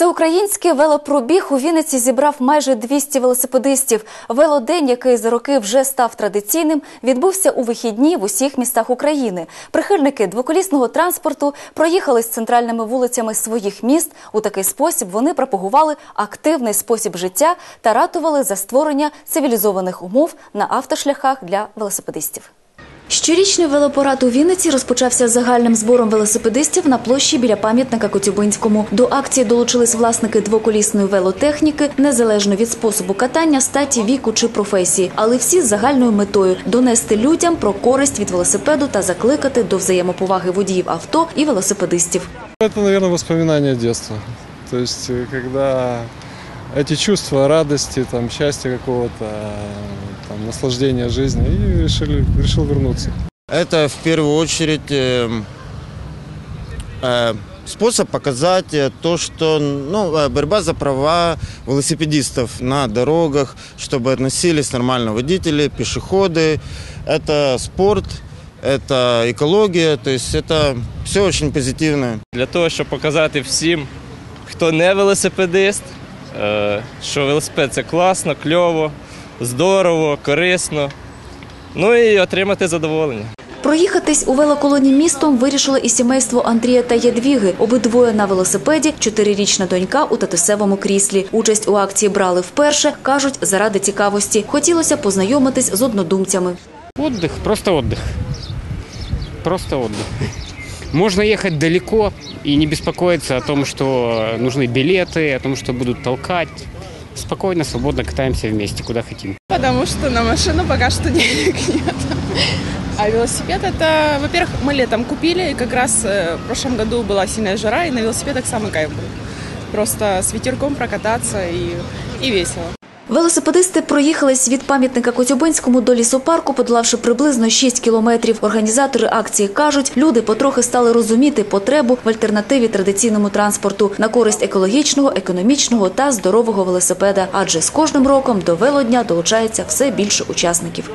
Всеукраїнський велопробіг у Вінниці зібрав майже 200 велосипедистів. Велодень, який за роки вже став традиційним, відбувся у вихідні в усіх містах України. Прихильники двоколісного транспорту проїхали з центральними вулицями своїх міст. У такий спосіб вони пропагували активний спосіб життя та ратували за створення цивілізованих умов на автошляхах для велосипедистів. Щорічний велопарад у Вінниці розпочався з загальним збором велосипедистів на площі біля пам'ятника Коцюбинському. До акції долучились власники двоколісної велотехніки, незалежно від способу катання, статі, віку чи професії, але всі з загальною метою донести людям про користь від велосипеду та закликати до взаємоповаги водіїв авто і велосипедистів. Это, наверное, воспоминания детства. То есть, э, когда эти чувства радости, там, счастья какого-то, э, там, наслаждения жизни, и решили, решил вернуться. Это в первую очередь э, э, способ показать э, то, что ну, э, борьба за права велосипедистов на дорогах, чтобы относились нормально водители, пешеходы. Это спорт, это экология, то есть это все очень позитивно. для того, щоб показати всім, хто не велосипедист, е, що велосипед це класно, кльово, здорово, корисно. Ну і отримати задоволення. Проїхатись у велоколоні містом вирішило і сімейство Андрія та Ядвіги. Обидвоє на велосипеді, чотирирічна донька у татусевому кріслі. Участь у акції брали вперше, кажуть, заради цікавості. Хотілося познайомитись з однодумцями. Отдых, просто отдых. Просто отдых. Можно ехать далеко и не беспокоиться о том, что нужны билеты, о том, что будут толкать. Спокойно, свободно катаемся вместе, куда хотим. Потому что на машину пока что денег нет. А велосипед это, во-первых, мы летом купили, и как раз э, в прошлом году была сильная жара, и на велосипедах самый кайф был. Просто с ветерком прокататься и, и весело. Велосипедисти проїхались від пам'ятника Коцюбинському до лісопарку, подолавши приблизно 6 кілометрів. Організатори акції кажуть, люди потрохи стали розуміти потребу в альтернативі традиційному транспорту на користь екологічного, економічного та здорового велосипеда. Адже з кожним роком до велодня долучається все більше учасників.